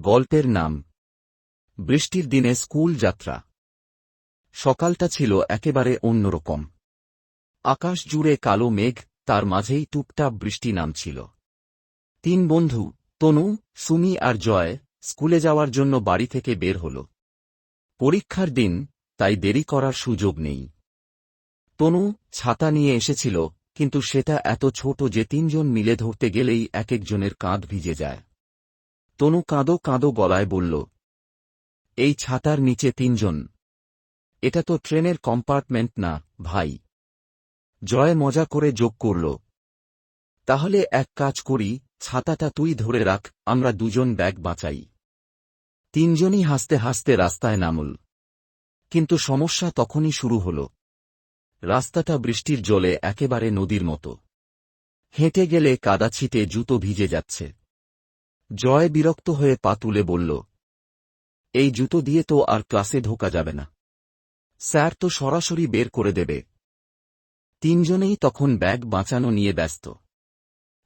গল্পের নাম। বৃষ্টির দিনে স্কুল যাত্রা। সকালটা ছিল একেবারে অন্যরকম। আকাশ জুড়ে কালো মেঘ, তার মাঝেই টুপটাপ বৃষ্টি নামছিল। তিন বন্ধু, তনু, সুমি আর জয়, স্কুলে যাওয়ার জন্য বাড়ি থেকে বের হল। পরীক্ষার দিন, তাই দেরি করার সুযোগ নেই। তনু ছাতা নিয়ে এসেছিল, কিন্তু সেটা এত ছোট যে তিনজন মিলে ধরতে গেলেই এক একজনের কাঁধ ভিজে যায়। তনু কাঁদো কাঁদো গলায় বলল, এই ছাতার নিচে তিনজন। এটা তো ট্রেনের কম্পার্টমেন্ট না, ভাই। জয় মজা করে যোগ করল। তাহলে এক কাজ করি, ছাতাটা তুই ধরে রাখ, আমরা দুজন ব্যাগ বাঁচাই। তিনজনই হাসতে হাসতে রাস্তায় নামল। কিন্তু সমস্যা তখনই শুরু হল। রাস্তাটা বৃষ্টির জলে একেবারে নদীর মতো। হেঁটে গেলে কাদা ছিটে জুতো ভিজে যাচ্ছে। জয় বিরক্ত হয়ে পা তুলে বলল, এই জুতো দিয়ে তো আর ক্লাসে ঢোকা যাবে না। স্যার তো সরাসরি বের করে দেবে তিনজনেই তখন ব্যাগ বাঁচানো নিয়ে ব্যস্ত।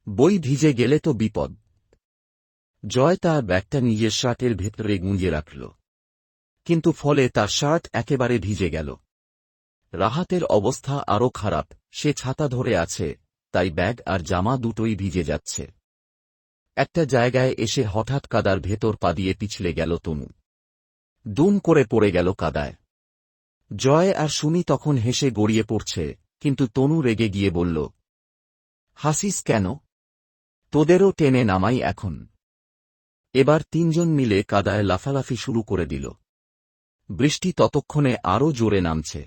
বই ভিজে গেলে তো বিপদ। জয় তার ব্যাগটা নিজের শার্টের ভেতরে গুঁজে রাখল। কিন্তু ফলে তার শার্ট একেবারে ভিজে গেল। রাহাতের অবস্থা আরও খারাপ, সে ছাতা ধরে আছে, তাই ব্যাগ আর জামা দুটোই ভিজে যাচ্ছে। একটা জায়গায় এসে হঠাৎ কাদার ভেতর পা দিয়ে পিছলে গেল তনু। দুম করে পড়ে গেল কাদায়। জয় আর সুমি তখন হেসে গড়িয়ে পড়ছে, কিন্তু তনু রেগে গিয়ে বলল, হাসিস কেন? তোদেরও টেনে নামাই এখন। এবার তিনজন মিলে কাদায় লাফালাফি শুরু করে দিল। বৃষ্টি ততক্ষণে আরও জোরে নামছে।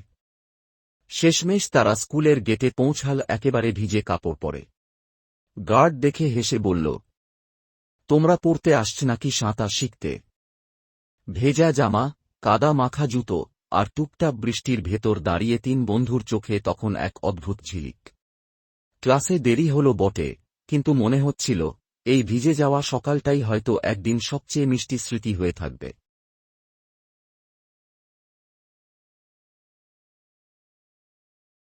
শেষমেশ তারা স্কুলের গেটে পৌঁছাল একেবারে ভিজে কাপড় পরে। গার্ড দেখে হেসে বলল তোমরা পড়তে আসছে নাকি সাঁতার শিখতে? ভেজা জামা, কাদা মাখা জুতো, আর টুকটাপ বৃষ্টির ভেতর দাঁড়িয়ে তিন বন্ধুর চোখে তখন এক অদ্ভুত ঝিলিক। ক্লাসে দেরি হল বটে, কিন্তু মনে হচ্ছিল, এই ভিজে যাওয়া সকালটাই হয়তো একদিন সবচেয়ে মিষ্টি স্মৃতি হয়ে থাকবে।